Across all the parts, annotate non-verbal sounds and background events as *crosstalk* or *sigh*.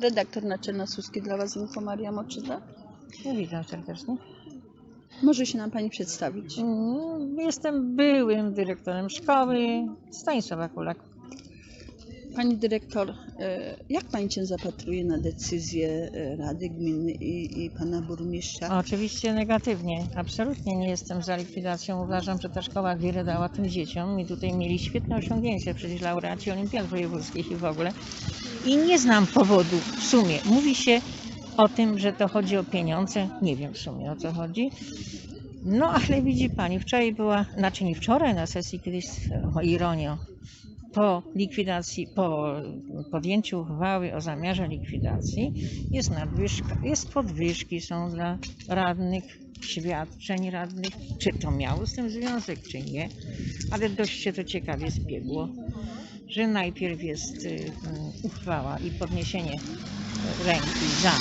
Redaktor naczelna Suski dla Was Info Maria Moczyda. No, witam serdecznie. Może się nam Pani przedstawić? Mm, Jestem byłym dyrektorem szkoły Stanisława Kulak. Pani dyrektor, e, jak Pani się zapatruje na decyzję e, Rady Gminy i, i Pana Burmistrza? Oczywiście negatywnie. Absolutnie nie jestem za likwidacją. Uważam, że ta szkoła wiele dała tym dzieciom i tutaj mieli świetne osiągnięcia, przecież laureaci olimpiad wojewódzkich i w ogóle. I nie znam powodu w sumie. Mówi się o tym, że to chodzi o pieniądze. Nie wiem w sumie o co chodzi. No ale widzi pani, wczoraj była, znaczy nie wczoraj na sesji kiedyś, o ironio, po likwidacji, po podjęciu uchwały o zamiarze likwidacji jest nadwyżka, jest podwyżki, są dla radnych, świadczeń radnych, czy to miało z tym związek, czy nie, ale dość się to ciekawie zbiegło, że najpierw jest y, y, uchwała i podniesienie ręki za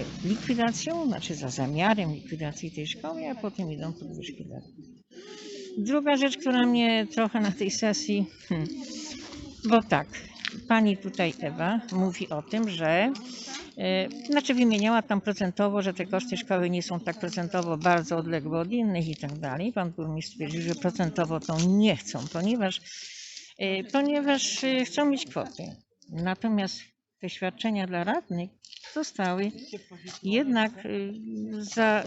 y, likwidacją, znaczy za zamiarem likwidacji tej szkoły, a potem idą podwyżki dla Druga rzecz, która mnie trochę na tej sesji, hmm, bo tak, pani tutaj Ewa mówi o tym, że e, znaczy wymieniała tam procentowo, że te koszty szkoły nie są tak procentowo bardzo odległe od innych i tak dalej. Pan burmistrz stwierdził, że procentowo to nie chcą, ponieważ, e, ponieważ e, chcą mieć kwoty. Natomiast te świadczenia dla radnych zostały jednak y, za,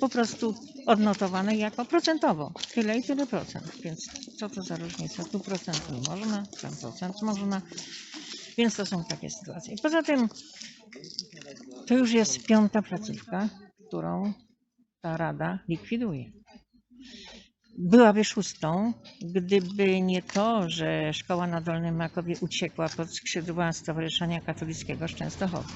po prostu odnotowane jako procentowo. Tyle i tyle procent. Więc co to za różnica? Tu procent nie można, tam procent można. Więc to są takie sytuacje. Poza tym to już jest piąta placówka, którą ta rada likwiduje. Byłaby szóstą, gdyby nie to, że szkoła na Dolnym Makowie uciekła pod skrzydła Stowarzyszenia Katolickiego z Częstochowy.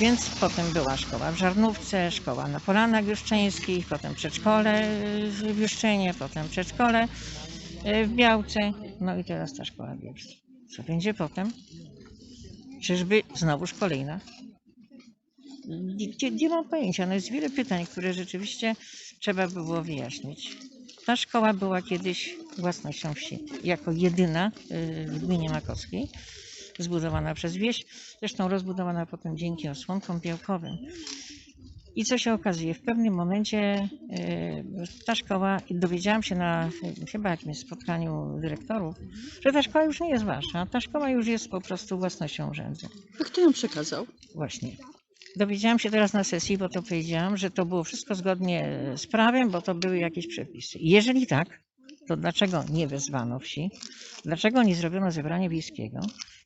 Więc potem była szkoła w Żarnówce, szkoła na Polanach Juszczeńskich, potem przedszkole w Juszczynie, potem przedszkole w Białce, no i teraz ta szkoła w. Co będzie potem? Czyżby znowuż kolejna? Nie, nie mam pojęcia, no jest wiele pytań, które rzeczywiście trzeba by było wyjaśnić. Ta szkoła była kiedyś własnością wsi, jako jedyna y, w gminie makowskiej, zbudowana przez wieś, zresztą rozbudowana potem dzięki osłonkom białkowym. I co się okazuje, w pewnym momencie y, ta szkoła, i dowiedziałam się na y, chyba jakimś spotkaniu dyrektorów, że ta szkoła już nie jest wasza, ta szkoła już jest po prostu własnością urzędu. A kto ją przekazał? Właśnie. Dowiedziałam się teraz na sesji, bo to powiedziałam, że to było wszystko zgodnie z prawem, bo to były jakieś przepisy. Jeżeli tak, to dlaczego nie wezwano wsi? Dlaczego nie zrobiono zebrania wiejskiego?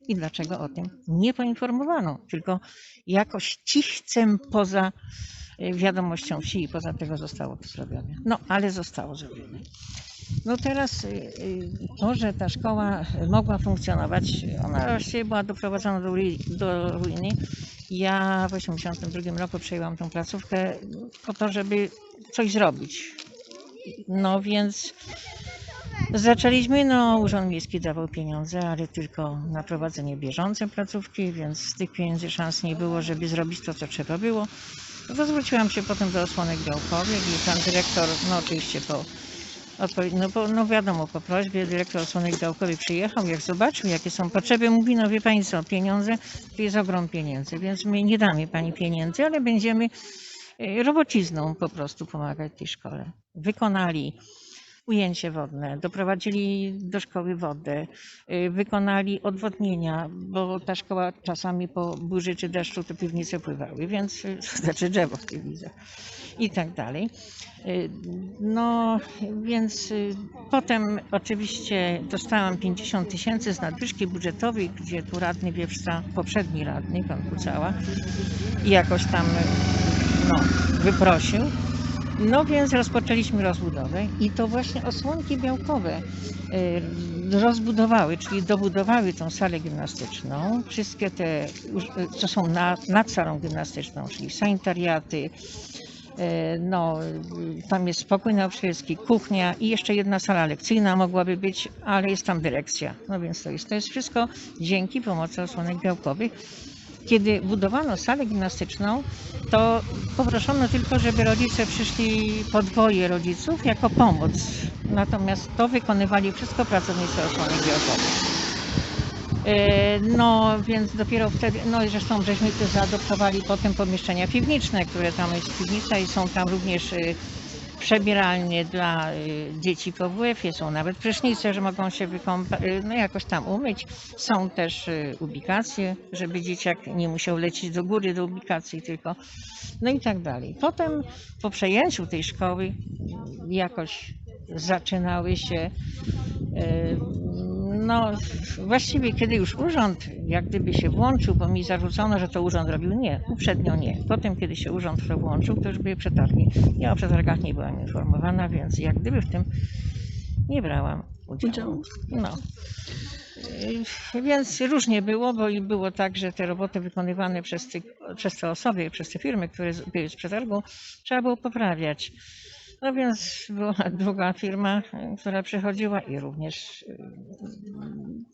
I dlaczego o tym nie poinformowano? Tylko jakoś cichcem poza y, wiadomością wsi i poza tego zostało to zrobione. No, ale zostało zrobione. No teraz y, y, to, że ta szkoła mogła funkcjonować, ona właściwie była doprowadzona do, do ruiny. Ja w 1982 roku przejęłam tą placówkę po to, żeby coś zrobić. No więc zaczęliśmy, no Urząd Miejski dawał pieniądze, ale tylko na prowadzenie bieżące placówki, więc z tych pieniędzy szans nie było, żeby zrobić to, co trzeba było. Zwróciłam się potem do osłonek białkowych i pan dyrektor, no oczywiście po no, bo, no wiadomo, po prośbie dyrektor osłonek białkowych przyjechał, jak zobaczył, jakie są potrzeby, mówi, no wie pani co, pieniądze, to jest ogrom pieniędzy, więc my nie damy pani pieniędzy, ale będziemy e, robocizną po prostu pomagać tej szkole. Wykonali ujęcie wodne, doprowadzili do szkoły wodę, y, wykonali odwodnienia, bo ta szkoła czasami po burzy czy deszczu to piwnice pływały, więc y, *laughs* znaczy drzewo w piwnicach i tak dalej. Y, No więc potem oczywiście dostałam 50 tysięcy z nadwyżki budżetowej, gdzie tu radny Wiewszca, poprzedni radny, pan Kucała, jakoś tam no, wyprosił. No więc rozpoczęliśmy rozbudowę i to właśnie osłonki białkowe y, rozbudowały, czyli dobudowały tą salę gimnastyczną. Wszystkie te, y, co są na, nad salą gimnastyczną, czyli sanitariaty, y, no, tam jest spokój nauczycielski, kuchnia i jeszcze jedna sala lekcyjna mogłaby być, ale jest tam dyrekcja. No więc to jest, to jest wszystko dzięki pomocy osłonek białkowych. Kiedy budowano salę gimnastyczną, to poproszono tylko, żeby rodzice przyszli podwoje rodziców jako pomoc. Natomiast to wykonywali wszystko pracownicy osłony białkowej. E, No więc dopiero wtedy, no i zresztą żeśmy tu zaadoptowali potem pomieszczenia piwniczne, które tam jest piwnica i są tam również e, przebieralnie dla e, dzieci po WF-ie, są nawet prysznice, że mogą się wykąpać, no jakoś tam umyć. Są też e, ubikacje, żeby dzieciak nie musiał lecieć do góry do ubikacji tylko, no i tak dalej. Potem po przejęciu tej szkoły jakoś zaczynały się no, właściwie kiedy już urząd jak gdyby się włączył, bo mi zarzucono, że to urząd robił, nie, uprzednio nie. Potem, kiedy się urząd w to włączył, to już były przetargi. Ja o przetargach nie byłam informowana, więc jak gdyby w tym nie brałam udziału. No. Yy, Więc różnie było, bo i było tak, że te roboty wykonywane przez, tych, przez te osoby, przez te firmy, które były z przetargu, trzeba było poprawiać. No więc była druga firma, która przychodziła i również,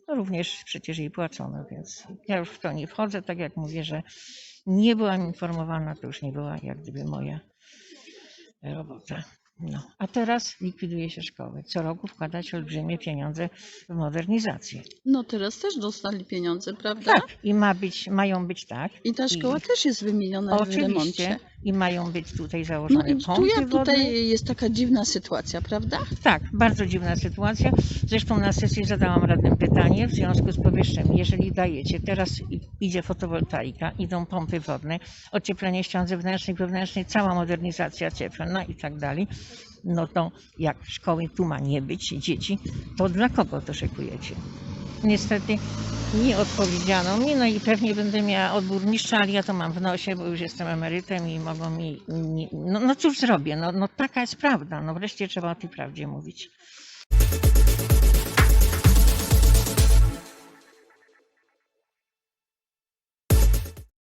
no również przecież jej płacono, więc ja już w to nie wchodzę. Tak jak mówię, że nie byłam informowana, to już nie była jak gdyby moja robota. No. A teraz likwiduje się szkoły. Co roku wkładać olbrzymie pieniądze w modernizację. No teraz też dostali pieniądze, prawda? Tak. I ma być, mają być tak. I ta szkoła też jest wymieniona w Oczywiście. remoncie. I mają być tutaj No założone i tu wodne. tutaj jest taka dziwna sytuacja, prawda? Tak, bardzo dziwna sytuacja. Zresztą na sesji zadałam radnym pytanie w związku z powyższym. Jeżeli dajecie, teraz idzie fotowoltaika, idą pompy wodne, ocieplenie ścian zewnętrznych, wewnętrznych, cała modernizacja cieplna i tak dalej, no to jak szkoły tu ma nie być, dzieci, to dla kogo to szykujecie? Niestety nie odpowiedziano mi, no i pewnie będę miała od burmistrza, ale ja to mam w nosie, bo już jestem emerytem i mogą mi, nie, no, no cóż zrobię, no, no taka jest prawda, no wreszcie trzeba o tej prawdzie mówić.